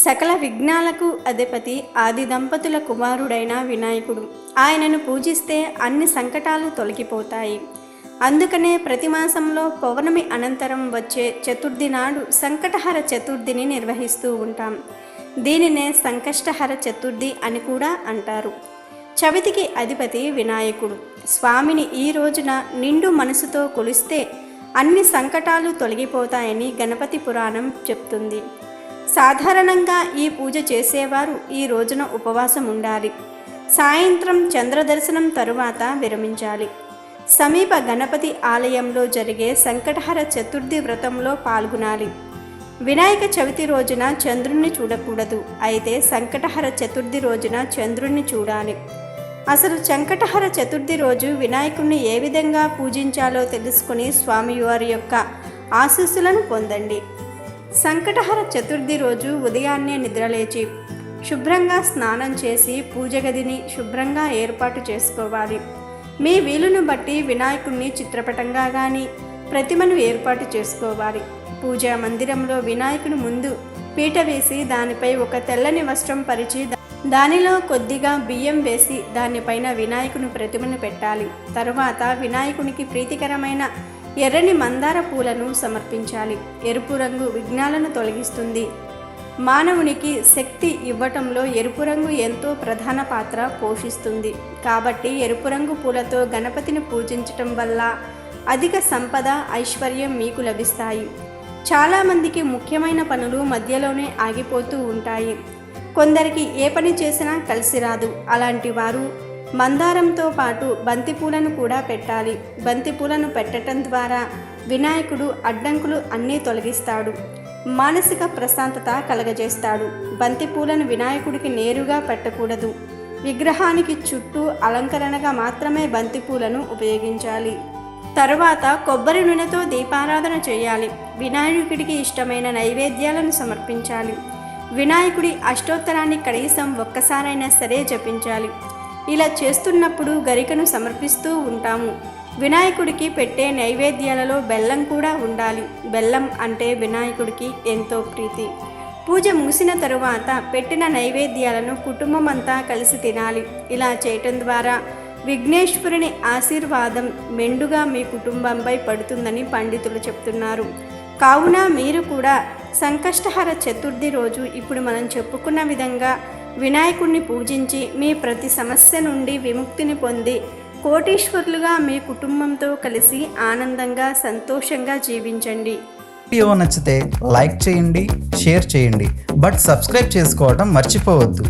సకల విఘ్నాలకు అధిపతి ఆది దంపతుల కుమారుడైన వినాయకుడు. ఆయనను పూజిస్తే అన్ని సంకటాలు తొలగిపోతాయి. అందుకనే ప్రతి మాసంలో పౌర్ణమి అనంతరం వచ్చే చతుర్థి నాడు సంకటహర చతుర్థిని నిర్వహిస్తూ ఉంటాం. దీనినే సంకష్టహర చతుర్థి అని కూడా అంటారు. చవితికి అధిపతి వినాయకుడు. స్వామిని ఈ రోజున నిండు మనసుతో కొలిస్తే అన్ని సంకటాలు తొలగిపోతాయని గణపతి పురాణం చెప్తుంది. సాధారణంగా ఈ పూజ చేసేవారు ఈ రోజున ఉపవాసం ఉండాలి. సాయంత్రం చంద్రదర్శనం తరువాత విరమించాలి. సమీప గణపతి ఆలయంలో జరిగే సంకటహర చతుర్థి వ్రతంలో పాల్గొనాలి. వినాయక చవితి రోజున చంద్రుణ్ణి చూడకూడదు. అయితే సంకటహర చతుర్థి రోజున చంద్రుణ్ణి చూడాలి. అసలు సంకటహర చతుర్థి రోజు వినాయకుణ్ణి ఏ విధంగా పూజించాలో తెలుసుకుని స్వామివారి యొక్క ఆశీస్సులను పొందండి. సంకటహర చతుర్థి రోజు ఉదయాన్నే నిద్రలేచి శుభ్రంగా స్నానం చేసి పూజ గదిని శుభ్రంగా ఏర్పాటు చేసుకోవాలి. మీ వీలును బట్టి వినాయకుణ్ణి చిత్రపటంగా కానీ ప్రతిమను ఏర్పాటు చేసుకోవాలి. పూజా మందిరంలో వినాయకుని ముందు పీట వేసి దానిపై ఒక తెల్లని వస్త్రం పరిచి దా- దానిలో కొద్దిగా బియ్యం వేసి దానిపైన వినాయకుని ప్రతిమను పెట్టాలి. తరువాత వినాయకునికి ప్రీతికరమైన ఎర్రని మందార పూలను సమర్పించాలి. ఎరుపు రంగు విఘ్నాలను తొలగిస్తుంది. మానవునికి శక్తి ఇవ్వటంలో ఎరుపు రంగు ఎంతో ప్రధాన పాత్ర పోషిస్తుంది. కాబట్టి ఎరుపు రంగు పూలతో గణపతిని పూజించటం వల్ల అధిక సంపద ఐశ్వర్యం మీకు లభిస్తాయి. చాలామందికి ముఖ్యమైన పనులు మధ్యలోనే ఆగిపోతూ ఉంటాయి. కొందరికి ఏ పని చేసినా కలిసి రాదు. అలాంటి వారు మందారంతో పాటు బంతిపూలను కూడా పెట్టాలి. బంతిపూలను పెట్టడం ద్వారా వినాయకుడు అడ్డంకులు అన్నీ తొలగిస్తాడు. మానసిక ప్రశాంతత కలగజేస్తాడు. బంతిపూలను వినాయకుడికి నేరుగా పెట్టకూడదు. విగ్రహానికి చుట్టూ అలంకరణగా మాత్రమే బంతిపూలను ఉపయోగించాలి. తరువాత కొబ్బరి నూనెతో దీపారాధన చేయాలి. వినాయకుడికి ఇష్టమైన నైవేద్యాలను సమర్పించాలి. వినాయకుడి అష్టోత్తరాన్ని కనీసం ఒక్కసారైనా సరే జపించాలి. ఇలా చేస్తున్నప్పుడు గరికను సమర్పిస్తూ ఉంటాము. వినాయకుడికి పెట్టే నైవేద్యాలలో బెల్లం కూడా ఉండాలి. బెల్లం అంటే వినాయకుడికి ఎంతో ప్రీతి. పూజ ముగిసిన తరువాత పెట్టిన నైవేద్యాలను కుటుంబం అంతా కలిసి తినాలి. ఇలా చేయటం ద్వారా విఘ్నేశ్వరుని ఆశీర్వాదం మెండుగా మీ కుటుంబంపై పడుతుందని పండితులు చెప్తున్నారు. కావున మీరు కూడా సంకష్టహర చతుర్థి రోజు ఇప్పుడు మనం చెప్పుకున్న విధంగా వినాయకుడిని పూజించి మీ ప్రతి సమస్య నుండి విముక్తిని పొంది కోటీశ్వరులుగా మీ కుటుంబంతో కలిసి ఆనందంగా సంతోషంగా జీవించండి. వీడియో నచ్చితే లైక్ చేయండి షేర్ చేయండి. బట్ సబ్స్క్రైబ్ చేసుకోవడం మర్చిపోవద్దు.